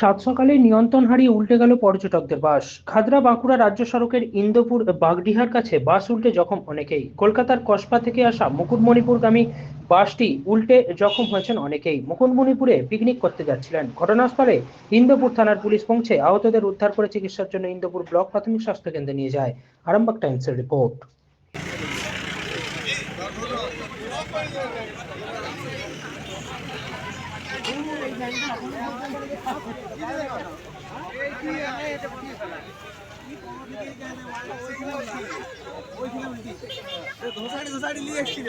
সাত সকালে নিয়ন্ত্রণ হারিয়ে উল্টে গেল পর্যটকদের বাস। খাদরা বাঁকুড়া রাজ্য সড়কের ইন্দোপুর বাগডিহার কাছে বাস উল্টে জখম অনেকেই। কলকাতার কসবা থেকে আসা মুকুটমণিপুরগামী বাসটি উল্টে জখম হয়েছেন অনেকেই। মুকুটমণিপুরে পিকনিক করতে যাচ্ছিলেন। ঘটনাস্থলে ইন্দোপুর থানার পুলিশ পৌঁছে আহতদের উদ্ধার করে চিকিৎসার জন্য ইন্দোপুর ব্লক প্রাথমিক স্বাস্থ্য কেন্দ্রে নিয়ে যায়। আরামবাগ টাইমসের রিপোর্ট। নিয়ে এসেছিল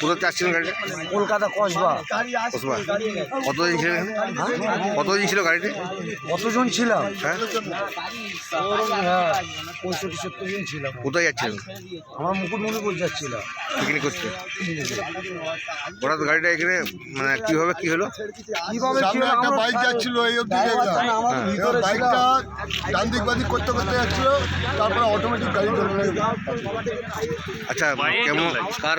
কোথায় চাচ্ছিলেন গাড়িটা? কলকাতা কসবা। কসবা। কতদিন ছিল এখানে? কতদিন ছিল গাড়িতে? কতজন ছিলাম? হ্যাঁ? হ্যাঁ পঁয়ষট্টি সত্তর জন ছিলাম। কোথায় যাচ্ছিলেন? আমার মুকুটমণিপুর যাচ্ছিলাম। পিকনিক করতে? হঠাৎ গাড়িটা এখানে মানে কীভাবে কি হলো? কীভাবে কি একটা বাইক যাচ্ছিল এই হ্যাঁ। ছিলাম। বাইকটা ডান দিক বাদিক করতে করতে যাচ্ছিল তারপরে অটোমেটিক গাড়ি। আচ্ছা কেমন? কার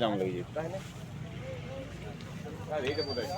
জাম লেগে যাবে এইটা বোধ হয়